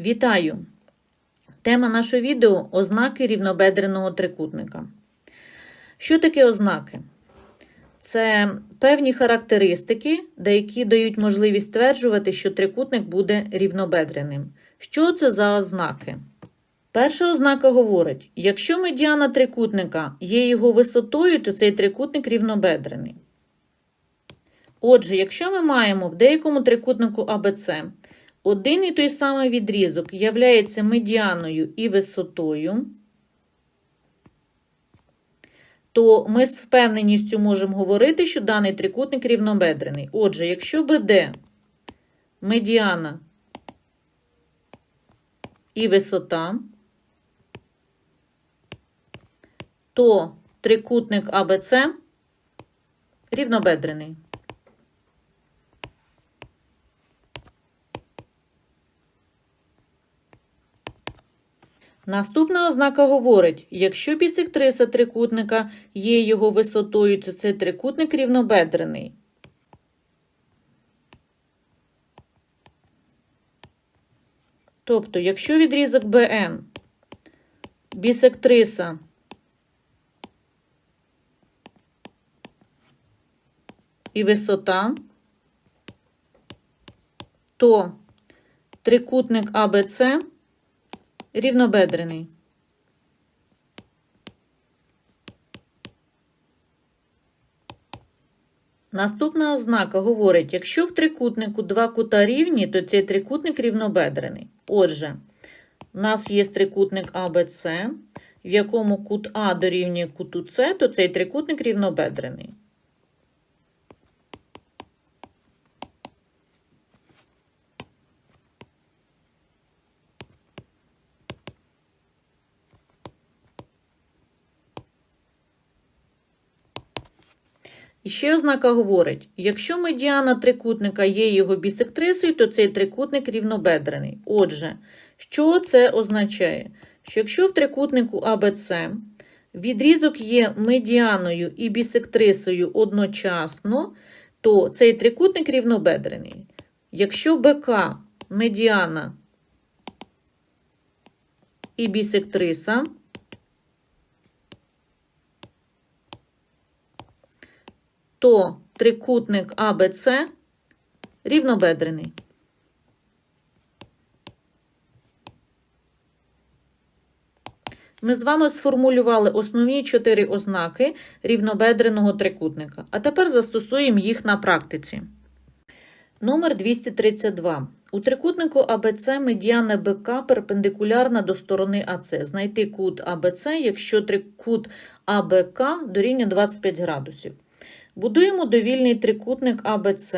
Вітаю! Тема нашого відео ознаки рівнобедреного трикутника. Що таке ознаки? Це певні характеристики, деякі дають можливість стверджувати, що трикутник буде рівнобедреним. Що це за ознаки? Перша ознака говорить: якщо медіана трикутника є його висотою, то цей трикутник рівнобедрений. Отже, якщо ми маємо в деякому трикутнику АБЦ один і той самий відрізок являється медіаною і висотою, то ми з впевненістю можемо говорити, що даний трикутник рівнобедрений. Отже, якщо БД медіана і висота, то трикутник АБЦ рівнобедрений. Наступна ознака говорить, якщо бісектриса трикутника є його висотою, то цей трикутник рівнобедрений. Тобто, якщо відрізок БМ бісектриса і висота, то трикутник АБЦ рівнобедрений. Наступна ознака говорить, якщо в трикутнику два кута рівні, то цей трикутник рівнобедрений. Отже, у нас є трикутник АБЦ, в якому кут А дорівнює куту С, то цей трикутник рівнобедрений. І ще ознака говорить: якщо медіана трикутника є його бісектрисою, то цей трикутник рівнобедрений. Отже, що це означає? Що якщо в трикутнику АБЦ відрізок є медіаною і бісектрисою одночасно, то цей трикутник рівнобедрений. Якщо БК медіана і бісектриса, то трикутник АБЦ рівнобедрений. Ми з вами сформулювали основні чотири ознаки рівнобедреного трикутника, а тепер застосуємо їх на практиці. Номер 232. У трикутнику АБЦ медіана БК перпендикулярна до сторони АЦ. Знайти кут АБЦ, якщо кут АБК дорівнює 25 градусів. Будуємо довільний трикутник АБЦ.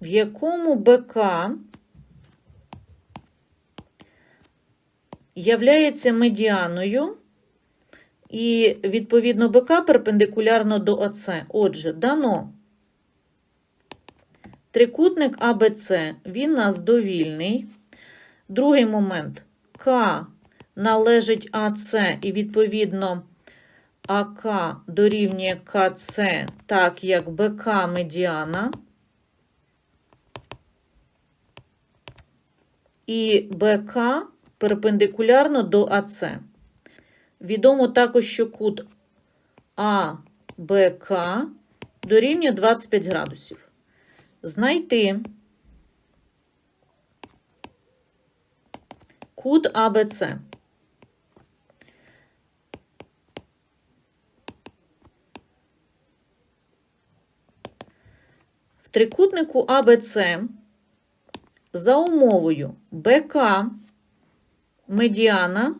В якому БК являється медіаною, і, відповідно, БК перпендикулярно до АЦ. Отже, дано трикутник АБЦ, він нас довільний. Другий момент К належить АЦ і, відповідно, АК дорівнює КЦ, так як БК медіана. І БК перпендикулярно до АЦ. Відомо також, що кут АБК дорівнює 25 градусів. Знайти кут АБЦ. Трикутнику АБЦ за умовою БК медіана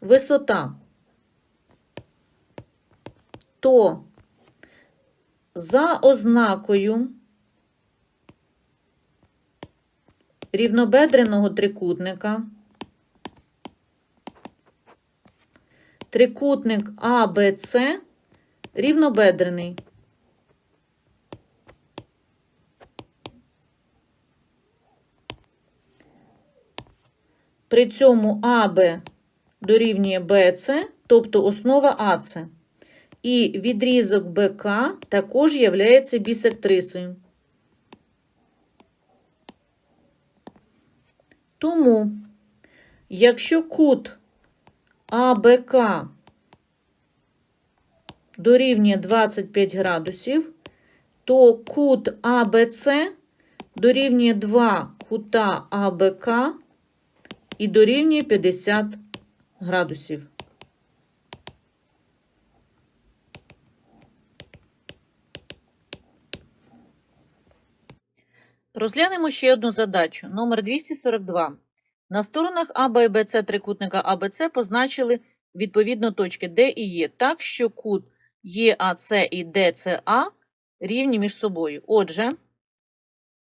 висота, то за ознакою рівнобедреного трикутника трикутник АБЦ рівнобедрений. При цьому АБ дорівнює БЦ, тобто основа АЦ. І відрізок БК також є бісектрисою. Тому, якщо кут АБК дорівнює 25 градусів, то кут АБЦ дорівнює 2 кута АБК і дорівнює 50 градусів. Розглянемо ще одну задачу. Номер 242. На сторонах АБ і БЦ трикутника АБЦ позначили відповідно точки Д і Е, так що кут ЄАЦ і ДЦА рівні між собою. Отже,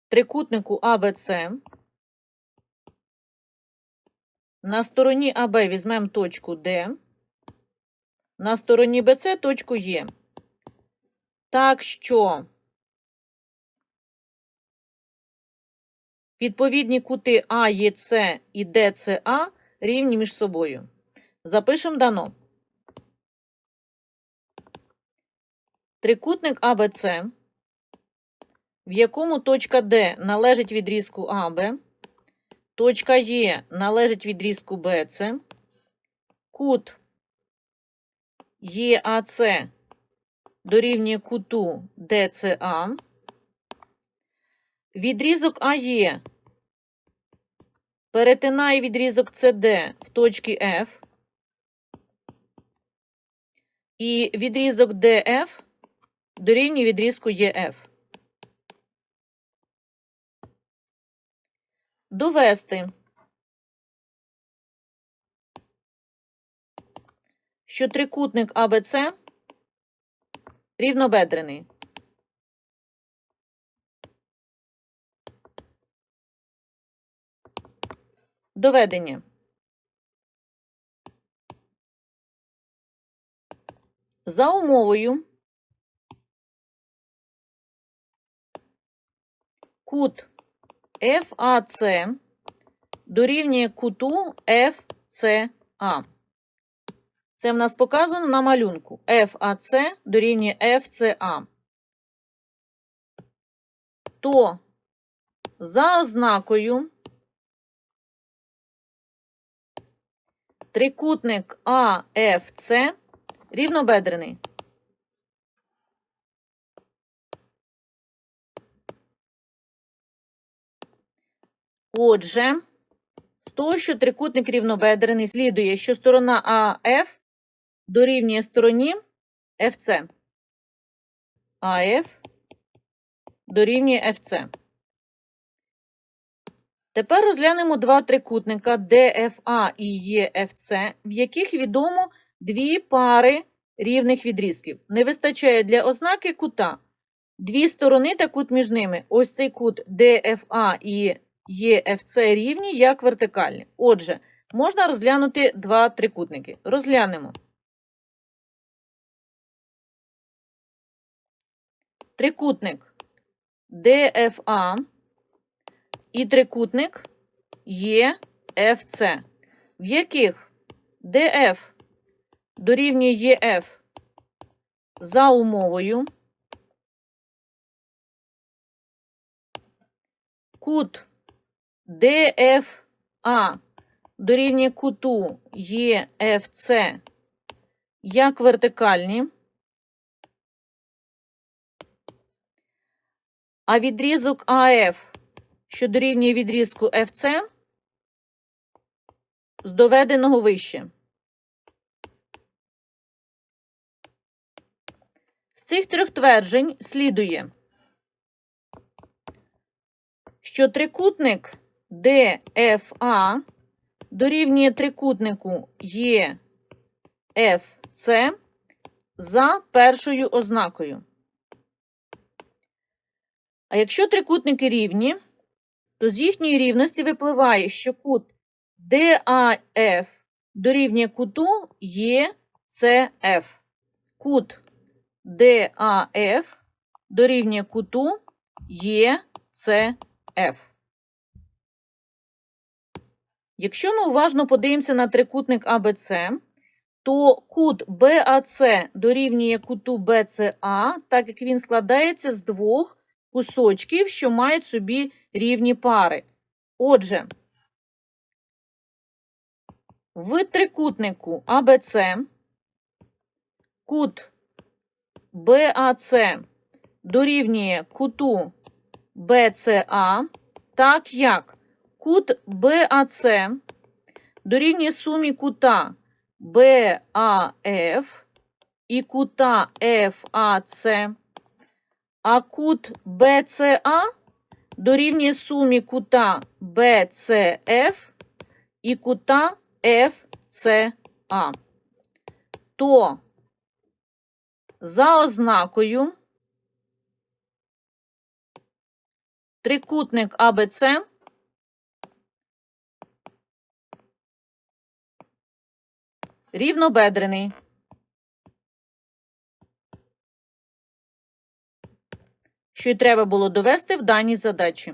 трикутнику АБЦ на стороні АБ візьмемо точку Д, на стороні БЦ точку Е. Так що відповідні кути АЄЦ і ДЦА рівні між собою. Запишемо дано. Трикутник АБЦ, в якому точка Д належить відрізку АБ, точка Е належить відрізку БЦ, кут ЄАЦ дорівнює куту ДЦА, відрізок АЕ перетинає відрізок СД в точці F, і відрізок ДФ дорівнює відрізку ЄФ. Довести, що трикутник АБЦ рівнобедрений. Доведення. За умовою кут FAC дорівнює куту FCA. Це в нас показано на малюнку. FAC дорівнює FCA. То за ознакою трикутник AFC рівнобедрений. Отже, з того, що трикутник рівнобедрений, слідує, що сторона АФ дорівнює стороні FC. АФ дорівнює FC. Тепер розглянемо два трикутника ДФА і ЄФЦ, в яких відомо дві пари рівних відрізків. Не вистачає для ознаки кута. Дві сторони та кут між ними. Ось цей кут ДФА і ЄФЦ рівні як вертикальні. Отже, можна розглянути два трикутники. Розглянемо. Трикутник ДФА і трикутник ЄФЦ, в яких ДФ дорівнює ЄФ за умовою кут ДФА дорівнює куту ЄФЦ як вертикальні, а відрізок АФ, що дорівнює відрізку FC, з доведеного вище. З цих трьох тверджень слідує, що трикутник ДФА дорівнює трикутнику ЄФЦ за першою ознакою. А якщо трикутники рівні, то з їхньої рівності випливає, що кут ДАФ дорівнює куту ЄЦФ. Кут ДАФ дорівнює куту ЄЦФ. Якщо ми уважно подивимося на трикутник АБЦ, то кут БАЦ дорівнює куту БЦА, так як він складається з двох кусочків, що мають собі рівні пари. Отже, в трикутнику АБЦ кут БАЦ дорівнює куту БЦА, так як кут БАЦ дорівнює сумі кута БАФ і кута ФАЦ, а кут БЦА дорівнює сумі кута БЦФ і кута ФЦА. То за ознакою трикутник АБЦ рівнобедрений. Що й треба було довести в даній задачі.